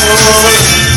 Oh.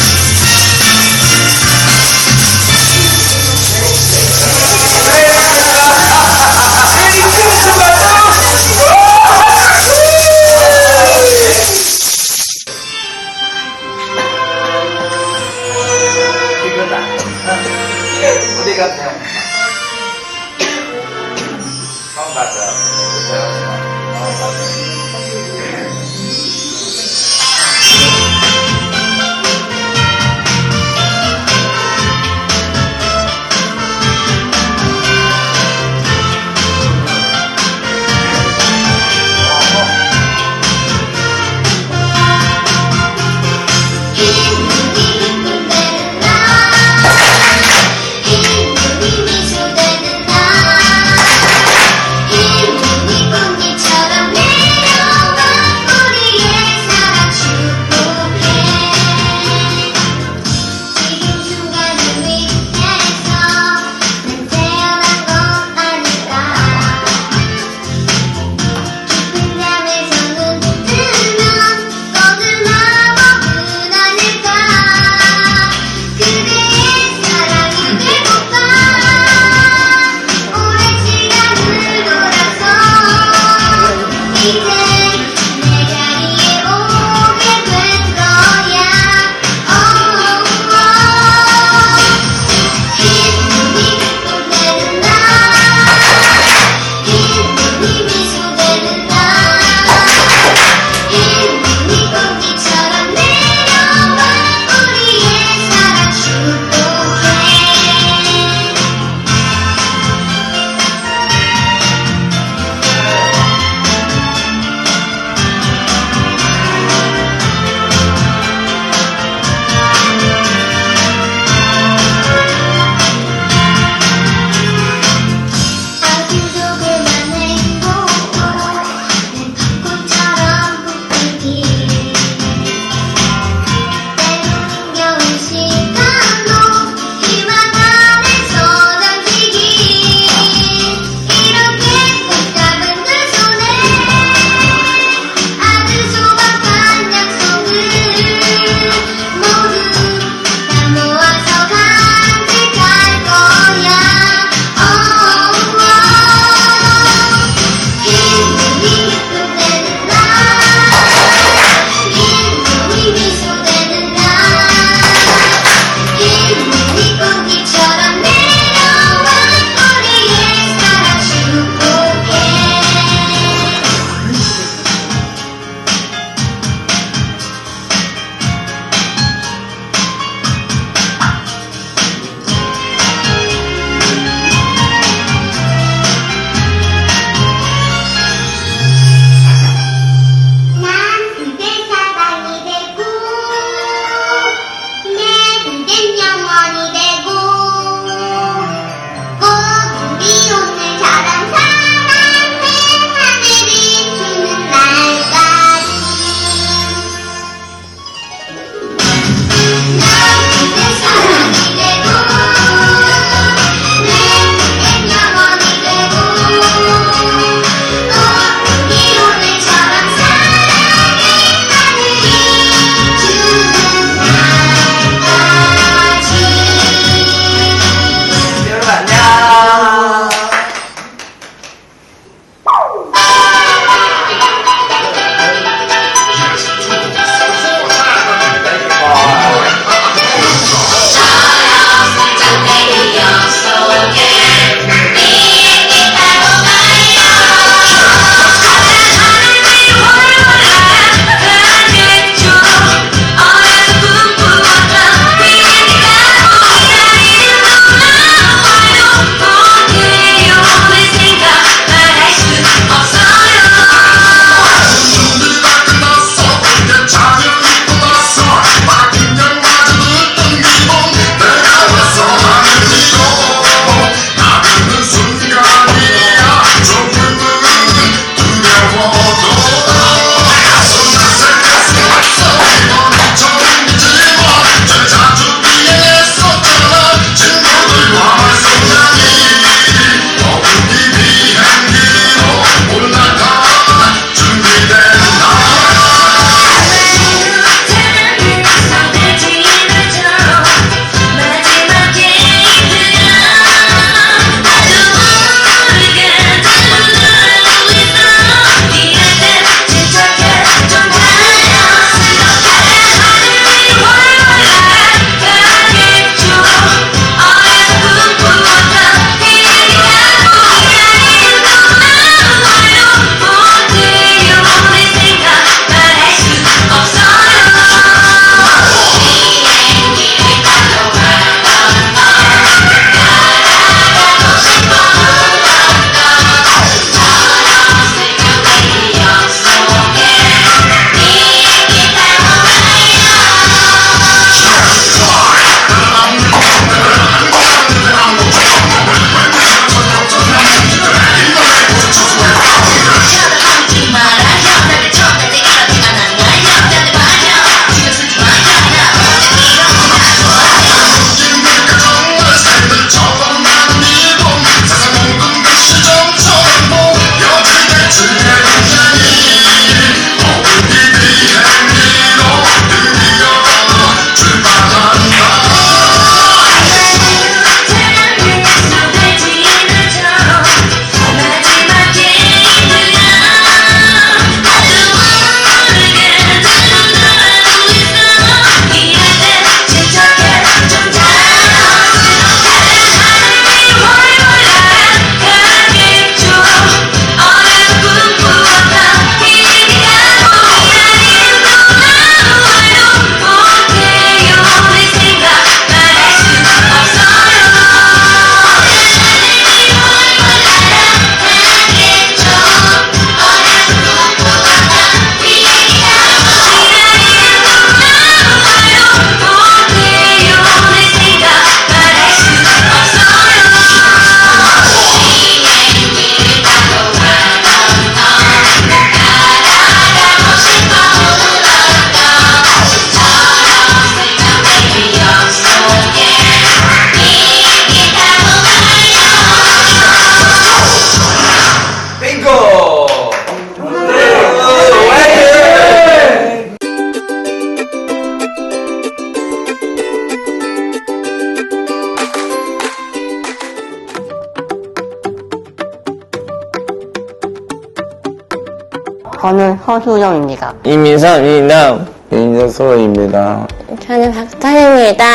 저는 허수영입니다. 이민삼, 이남. 민서입니다. 저는 박선입니다.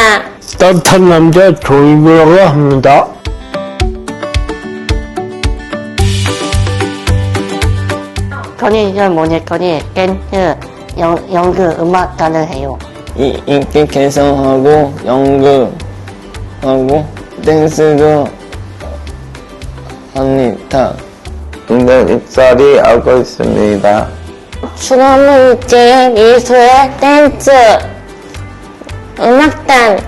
따뜻한 남자 조이브라고 합니다. 저는 이제 모니터니 댄스, 연, 연극, 음악가를 해요. 이, 인기 개성하고, 연극하고, 댄스도 인간 입살이 하고 있습니다. 주거문제, 미술, 댄스, 음악단,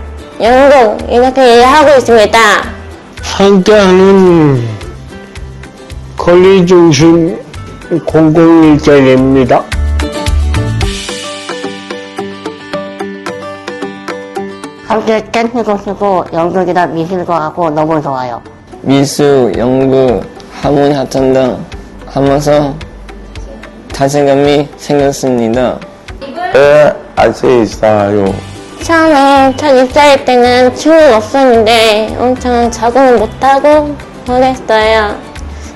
연극 이렇게 일하고 있습니다. 함께하는 권리 중심 공공일자리입니다. 함께 댄스도 쓰고 연극이나 미술도 하고 너무 좋아요. 미술, 연극, 하모니 합창 등 하면서 자신감이 생겼습니다. 네, 알수 있어요. 처음에 첫 입사할 때는 춤은 없었는데 엄청 적응을 못하고 그랬어요.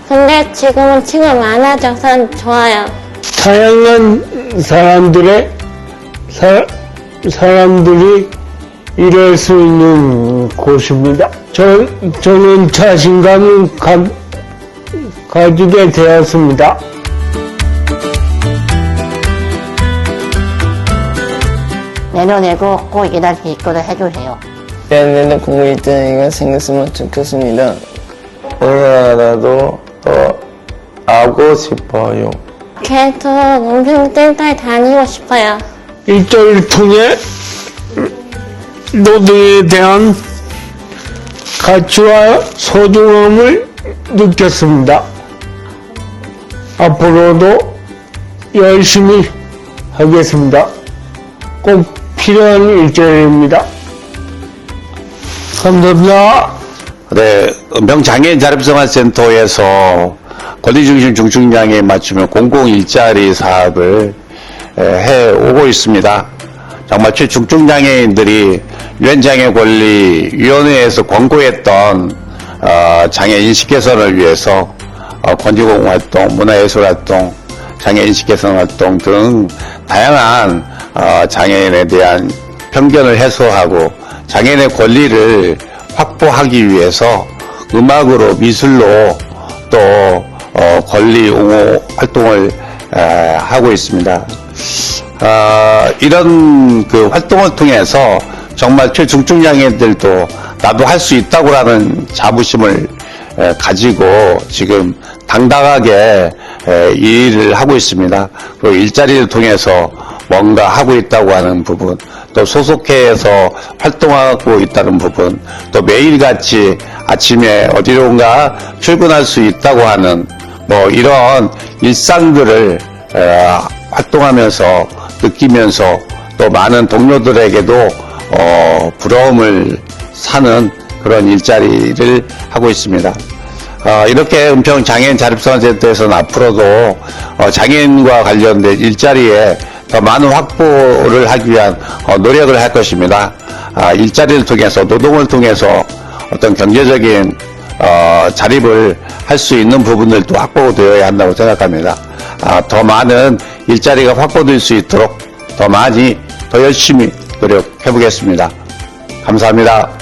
근데 지금은 친구가 많아져서 좋아요. 다양한 사람들의 사, 사람들이 일할 수 있는 곳입니다. 저, 저는 자신감을 가, 가지게 되었습니다. 내년에도 꼭수 있도록 해주세요. 내년에도 공부일자리가 생겼으면 좋겠습니다. 우리나라도 더 하고 싶어요. 계속 음성센터에 다니고 싶어요. 일자리를 통해 노동에 대한 가치와 소중함을 느꼈습니다. 앞으로도 열심히 하겠습니다. 꼭 필요한 일자리입니다. 감사합니다. 네, 명장애인 자립생활센터에서 권리중심 중증장애에 맞추면 공공 일자리 사업을 에, 해오고 있습니다. 정말 최중증장애인들이 유엔장애 권리위원회에서 권고했던 어, 장애 인식 개선을 위해서 어, 권지공 활동, 문화예술 활동, 장애 인식 개선 활동 등 다양한 어, 장애인에 대한 편견을 해소하고 장애인의 권리를 확보하기 위해서 음악으로 미술로 또 어, 권리 옹호 활동을 에, 하고 있습니다. 아, 이런 그 활동을 통해서 정말 최중증 장애인들도 나도 할 수 있다고 하는 자부심을 에, 가지고 지금 당당하게 에, 일을 하고 있습니다. 그리고 일자리를 통해서 뭔가 하고 있다고 하는 부분, 또 소속회에서 활동하고 있다는 부분, 또 매일같이 아침에 어디론가 출근할 수 있다고 하는 뭐 이런 일상들을 에, 활동하면서 느끼면서 또 많은 동료들에게도 어, 부러움을 사는 그런 일자리를 하고 있습니다. 어, 이렇게 은평 장애인 자립생활센터에서는 앞으로도 어, 장애인과 관련된 일자리에 더 많은 확보를 하기 위한 어, 노력을 할 것입니다. 아, 일자리를 통해서 노동을 통해서 어떤 경제적인 어, 자립을 할 수 있는 부분들도 확보되어야 한다고 생각합니다. 아, 더 많은 일자리가 확보될 수 있도록 더 많이 더 열심히 노력해 보겠습니다. 감사합니다.